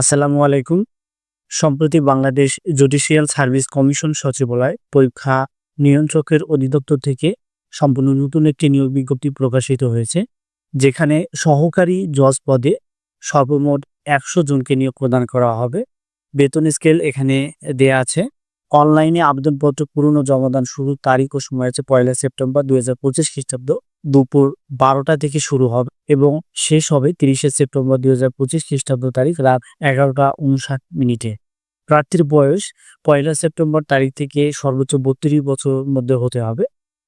আসসালামু আলাইকুম। সম্প্রতি বাংলাদেশ জুডিশিয়াল সার্ভিস কমিশন সচিবালয় পরীক্ষা নিয়ন্ত্রকের অধিদপ্তর থেকে সম্পূর্ণ নতুন একটি নিয়োগ বিজ্ঞপ্তি প্রকাশিত হয়েছে, যেখানে সহকারী জজ পদে সর্বমোট একশো জনকে নিয়োগ প্রদান করা হবে। বেতন স্কেল এখানে দেয়া আছে। অনলাইনে আবেদনপত্র পূরণ ও জমাদান শুরুর তারিখ ও সময় আছে পয়লা সেপ্টেম্বর দুই হাজার পঁচিশ খ্রিস্টাব্দ দুপুর বারোটা থেকে শুরু হবে এবং শেষ হবে তিরিশে সেপ্টেম্বর দুই হাজার পঁচিশ খ্রিস্টাব্দ তারিখ রাত এগারোটা উনষাট মিনিটে। প্রার্থীর বয়স পয়লা সেপ্টেম্বর তারিখ থেকে সর্বোচ্চ বত্রিশ বছরের মধ্যে হতে হবে।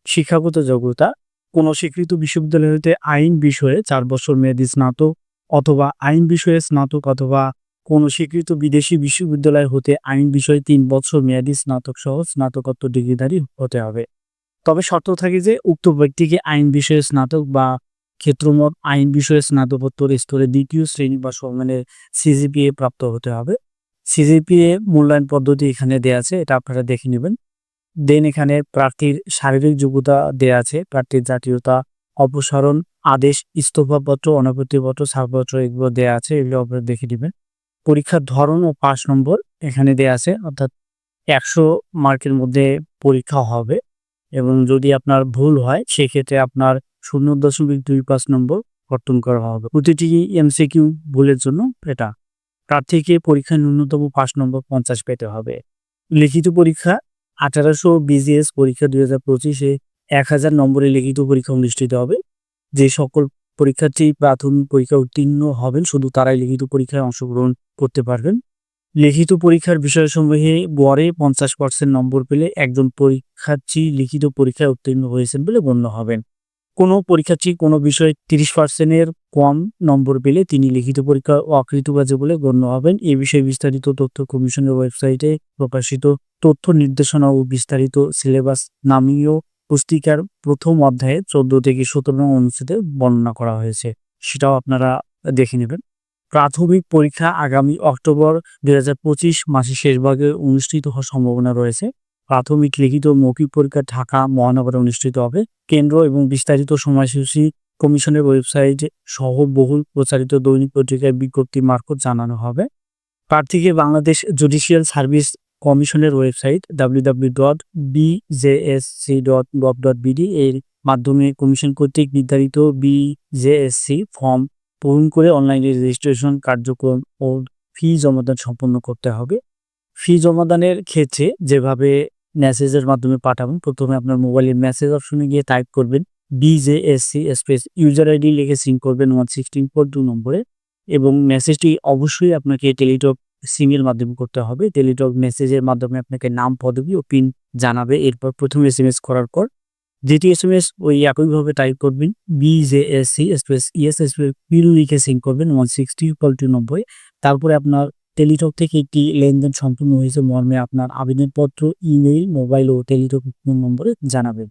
শিক্ষাগত যোগ্যতা, কোনো স্বীকৃত বিশ্ববিদ্যালয় হতে আইন বিষয়ে চার বছর মেয়াদী স্নাতক অথবা আইন বিষয়ে স্নাতক অথবা কোনো স্বীকৃত বিদেশি বিশ্ববিদ্যালয় হতে আইন বিষয়ে তিন বছর মেয়াদী স্নাতক সহ স্নাতকোত্তর ডিগ্রিধারী হতে হবে। তবে শর্ত থাকে যে, উক্ত ব্যক্তিকে আইন বিষয়ে স্নাতক বা ক্ষেত্রমত আইন বিষয়ে স্নাতকোত্তর স্তরে দ্বিতীয় শ্রেণি বা সম্মানের সিজিপিএ প্রাপ্ত হতে হবে। সিজিপিএ মূল্যায়ন পদ্ধতি এখানে দেয়া আছে, এটা আপনারা দেখে নেবেন। দেন এখানে প্রার্থীর শারীরিক যোগ্যতা দেয়া আছে, প্রার্থীর জাতীয়তা, অপসারণ, আদেশ, ইস্তফাপত্র, অনাপত্তিপত্র, ছাড়পত্র এগুলো দেয়া আছে, এগুলো আপনারা দেখে নেবেন। পরীক্ষার ধরন ও পাস নম্বর এখানে দেয়া আছে, অর্থাৎ একশো মার্কের মধ্যে পরীক্ষা হবে এবং যদি আপনার ভুল হয়, সেক্ষেত্রে আপনার শূন্য দশমিক দুই পাঁচ নম্বর কর্তন করা হবে। প্রতিটি এমসিকিউ ভুলের জন্য এটা। প্রার্থীকে পরীক্ষায় ন্যূনতম পাঁচ নম্বর পঞ্চাশ পেতে হবে। লিখিত পরীক্ষা, আঠারোশো বিজিএস পরীক্ষা দুই হাজার পঁচিশে এক হাজার নম্বরে লিখিত পরীক্ষা অনুষ্ঠিত হবে। যে সকল পরীক্ষার্থী প্রাথমিক পরীক্ষা উত্তীর্ণ হবেন, শুধু তারাই লিখিত পরীক্ষায় অংশগ্রহণ করতে পারবেন। লিখিত পরীক্ষার বিষয়সমূহে গড়ে পঞ্চাশ পার্সেন্ট নম্বর পেলে একজন পরীক্ষার্থী লিখিত পরীক্ষায় উত্তীর্ণ হয়েছেন বলে গণ্য হবেন। কোনো পরীক্ষার্থী কোনো বিষয়ে তিরিশ পার্সেন্টের কম নম্বর পেলে তিনি লিখিত পরীক্ষা অকৃতকার্য বলে গণ্য হবেন। এ বিষয়ে বিস্তারিত তথ্য কমিশনের ওয়েবসাইটে প্রকাশিত তথ্য নির্দেশনা ও বিস্তারিত সিলেবাস নামীয় পুস্তিকার প্রথম অধ্যায়ে চোদ্দ থেকে সতেরো অনুচ্ছেদে বর্ণনা করা হয়েছে। সেটাও আপনারা দেখে নেবেন। প্রাথমিক পরীক্ষা আগামী অক্টোবর দুই হাজার পঁচিশ মাসের শেষ ভাগে অনুষ্ঠিত হওয়ার সম্ভাবনা রয়েছে। প্রাথমিক লিখিত মৌখিক পরীক্ষা ঢাকা মহানগরে অনুষ্ঠিত হবে। কেন্দ্র এবং বিস্তারিত সময়সূচি কমিশনের ওয়েবসাইটে সহ বহুল প্রচারিত দৈনিক পত্রিকায় বিজ্ঞপ্তি মারফত জানানো হবে। প্রার্থীকে বাংলাদেশ জুডিশিয়াল সার্ভিস কমিশনের website W W dot BJSC dot dot এর মাধ্যমে কমিশন কর্তৃক নির্ধারিত বিজেএসসি ফর্ম পূরণ করে অনলাইনে রেজিস্ট্রেশন কার্যক্রম ও ফি জমাদান সম্পন্ন করতে হবে। ফি জমাদানের ক্ষেত্রে যেভাবে মেসেজের মাধ্যমে পাঠাবেন, প্রথমে আপনার মোবাইলের মেসেজ অপশনে গিয়ে টাইপ করবেন বিজেএসসি স্পেস ইউজার আইডি লিখে সিং করবেন ওয়ান সিক্সটিন ফোর টু নম্বরে এবং মেসেজটি অবশ্যই আপনাকে টেলিটক সিমের মাধ্যমে করতে হবে। টেলিটক মেসেজের মাধ্যমে আপনাকে নাম, পদবি ও পিন জানাবে। এরপর প্রথম এস এম এস করার পর যেটি এস এম এস ওই একইভাবে টাইপ করবেন। BJSC space ES space PIN লিখে সিং করবেন। ওয়ান সিক্সটি ইকুয়াল টু নব্বই। তারপরে আপনার টেলিটক থেকে একটি লেনদেন সম্পূর্ণ হয়েছে। মর্মে আপনার আবেদনপত্র ইমেইল মোবাইল ও টেলিটক নম্বরে জানাবেন।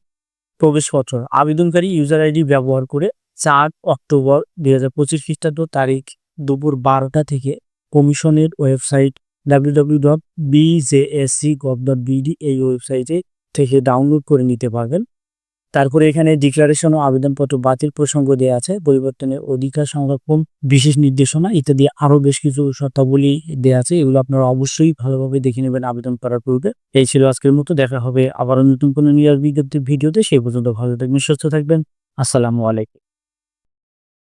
প্রবেশপত্র, আবেদনকারী ইউজার আইডি ব্যবহার করে চার অক্টোবর দুই হাজার পঁচিশ খ্রিস্টাব্দ তারিখ দুপুর বারোটা থেকে কমিশনের website W dot BJSC gov BD এই ওয়েবসাইটে থেকে ডাউনলোড করে নিতে পারবেন। তারপরে এখানে ডিক্লারেশন ও আবেদনপত্র বাতিল প্রসঙ্গ দেওয়া আছে, পরিবর্তনের অধিকার সংরক্ষণ, বিশেষ নির্দেশনা ইত্যাদি আরও বেশ কিছু শর্তাবলী দেওয়া আছে, এগুলো আপনারা অবশ্যই ভালোভাবে দেখে নেবেন আবেদন করার পূর্বে। এই ছিল আজকের মতো, দেখা হবে আবারও নতুন কোনো নিয়ার বিজ্ঞপ্তির ভিডিওতে, সেই পর্যন্ত ভালো থাকবেন, সুস্থ থাকবেন, আসসালামু আলাইকুম।